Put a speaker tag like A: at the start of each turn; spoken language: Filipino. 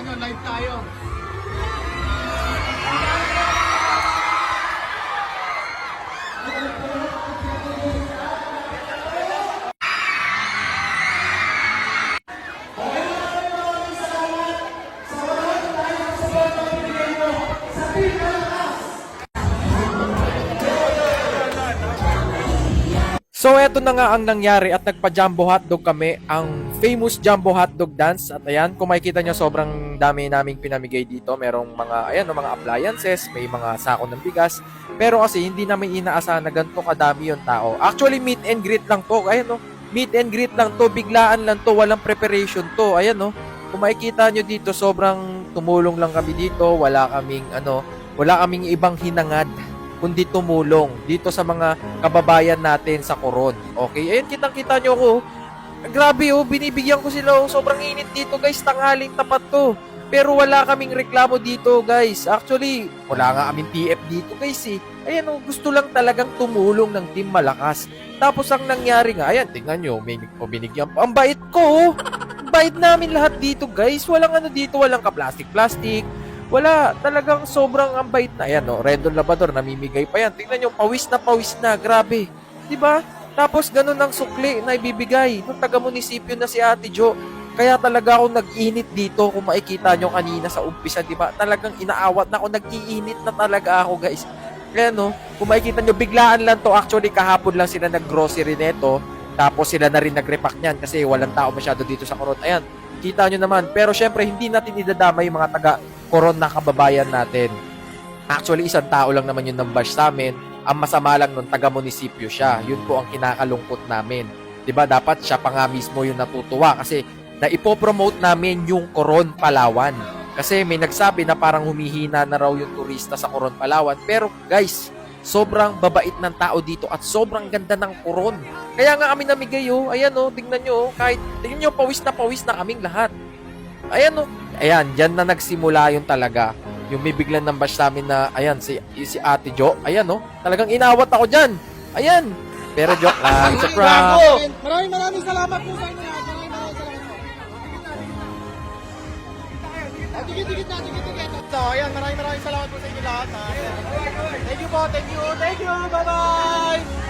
A: nyo, live tayo. So eto na nga ang nangyari at nagpa-jumbo hotdog kami, ang famous jumbo hotdog dance. At ayan, kung makikita nyo sobrang dami naming pinamigay dito. Merong mga, ayan, mga appliances, may mga sako ng bigas. Pero kasi hindi namin inaasahan na ganito kadami yung tao. Actually, meet and greet lang to. Ayan no, meet and greet lang to, biglaan lang to, walang preparation to. Ayan no, kung makikita nyo dito, sobrang tumulong lang kami dito. Wala kaming, ano, wala kaming ibang hinangad kundi tumulong dito sa mga kababayan natin sa Coron. Okay? Ayun, kitang-kita nyo ko. Grabe oh, binibigyan ko sila oh. Sobrang init dito guys, tanghaling tapat to. Pero wala kaming reklamo dito guys. Actually, wala nga kaming TF dito guys eh. Ayan oh, gusto lang talagang tumulong ng team malakas. Tapos ang nangyari nga, ayan, tingnan nyo, may binigyan pa. Ang bait ko oh. Bait namin lahat dito guys. Walang ano dito, walang ka-plastic-plastic. Wala, talagang sobrang ang bait na. Ayan, no, Rendon Labador, namimigay pa yan. Tingnan nyo, pawis na pawis na, grabe. 'Di ba? Tapos ganun ang sukli na ibibigay ng taga-munisipyo na si Ate Jo. Kaya talaga ako nag-init dito kung makikita nyo kanina sa umpisa, di ba? Talagang inaawat na ako, nag-iinit na talaga ako, guys. Kaya no, kung makikita nyo, biglaan lang to. Actually, kahapon lang sila nag-grocery neto. Tapos sila na rin nag-repack niyan kasi walang tao masyado dito sa Coron. Ayan, kita nyo naman. Pero syempre, hindi natin idadama yung mga taga Coron na kababayan natin. Actually, isang tao lang naman yun ng bash sa amin. Ang masama lang nun, taga-munisipyo siya. Yun po ang kinakalungkot namin. ba Dapat siya pa nga mismo yung natutuwa kasi na ipopromote namin yung Coron Palawan. Kasi may nagsabi na parang humihina na raw yung turista sa Coron Palawan. Pero guys, sobrang babait ng tao dito at sobrang ganda ng Coron. Kaya nga kami namigay oh. Ayan oh, tingnan nyo oh. Kahit, tingnan nyo, pawis na pawis na kaming lahat. Ayan oh. Ayan, dyan na nagsimula yung talaga. Yung may biglan ng bash sa amin na, ayan, si, si Ate Jo. Ayan oh. Talagang inawat ako dyan. Ayan. Pero joke lang. It's a prank.
B: Maraming maraming salamat po sa inyo lahat. Maraming maraming salamat po. Ah, Dikit, dikit na, dikit, dikit. So, ayan, maraming maraming salamat po sa inyo lahat. ha po. You. Thank you. Bye-bye.